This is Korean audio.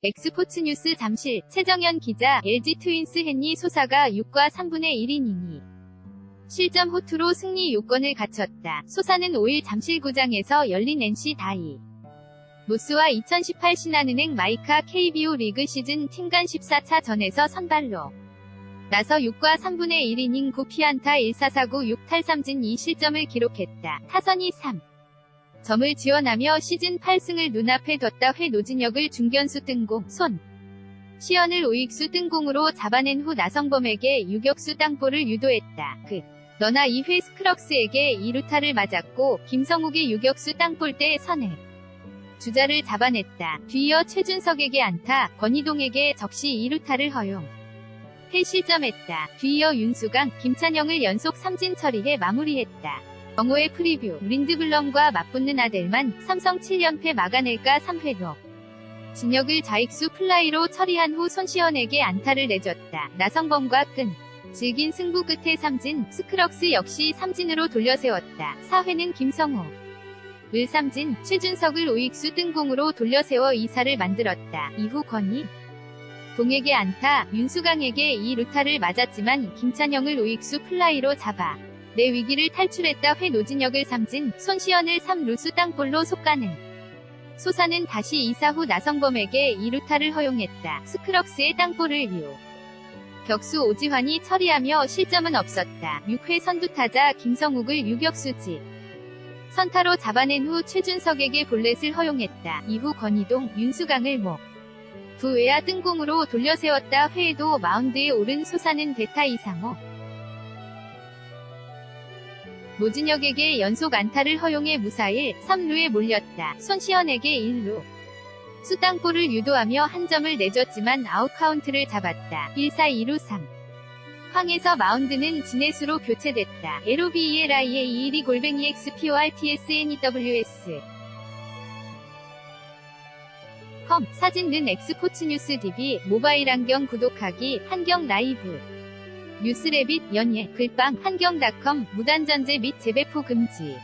엑스포츠 뉴스 잠실 최정현 기자 LG 트윈스 헨리 소사가 6과 3분의 1이닝이 실점 호투로 승리 요건을 갖췄다. 소사는 5일 잠실구장에서 열린 NC 다이 모스와 2018 신한은행 마이카 KBO 리그 시즌 팀간 14차 전에서 선발로 나서 6과 3분의 1이닝 9피안타 1449 6탈삼진 2실점을 기록했다. 타선이 3. 점을 지원하며 시즌 8승을 눈앞에 뒀다 회 노진혁을 중견수 뜬공, 손. 시연을 우익수 뜬공으로 잡아낸 후 나성범에게 유격수 땅볼을 유도했다. 그. 너나 2회 스크럭스에게 2루타를 맞았고 김성욱의 유격수 땅볼 때 선을 주자를 잡아냈다. 뒤이어 최준석에게 안타, 권희동에게 적시 2루타를 허용. 해 실점했다. 뒤이어 윤수강, 김찬영을 연속 삼진 처리해 마무리했다. 정호의 프리뷰, 린드블럼과 맞붙는 아델만, 삼성 7연패 막아낼까 3회로. 진혁을 좌익수 플라이로 처리한 후 손시현에게 안타를 내줬다. 나성범과 끈. 질긴 승부 끝에 삼진, 스크럭스 역시 삼진으로 돌려세웠다. 4회는 김성호. 을 삼진, 최준석을 우익수 뜬공으로 돌려세워 2사를 만들었다. 이후 권희. 동에게 안타, 윤수강에게 이 루타를 맞았지만 김찬영을 우익수 플라이로 잡아 내 위기를 탈출했다 회 노진혁을 삼진, 손시현을 3루수 땅볼로 속가는 소사는 다시 2사 후 나성범에게 2루타를 허용했다. 스크럭스의 땅볼을 유. 격수 오지환이 처리하며 실점은 없었다. 6회 선두타자 김성욱을 유격수지. 선타로 잡아낸 후 최준석에게 볼넷을 허용했다. 이후 권희동, 윤수강을 목. 두 외야 뜬공으로 돌려세웠다. 회에도 마운드에 오른 소사는 대타 이상호. 노진혁에게 연속 안타를 허용해 무사일 3루에 몰렸다. 손시현에게 1루. 수땅볼을 유도하며 한 점을 내줬지만 아웃카운트를 잡았다. 1사 2루 3. 황에서 마운드는 진해수로 교체됐다. LOBELIA 22 골뱅이 XPORTSNEWS 컴 사진는 엑스포츠 뉴스 DB 모바일 안경 구독하기 한경 라이브 뉴스레빗 연예 글빵 한경닷컴 무단전제 및 재배포 금지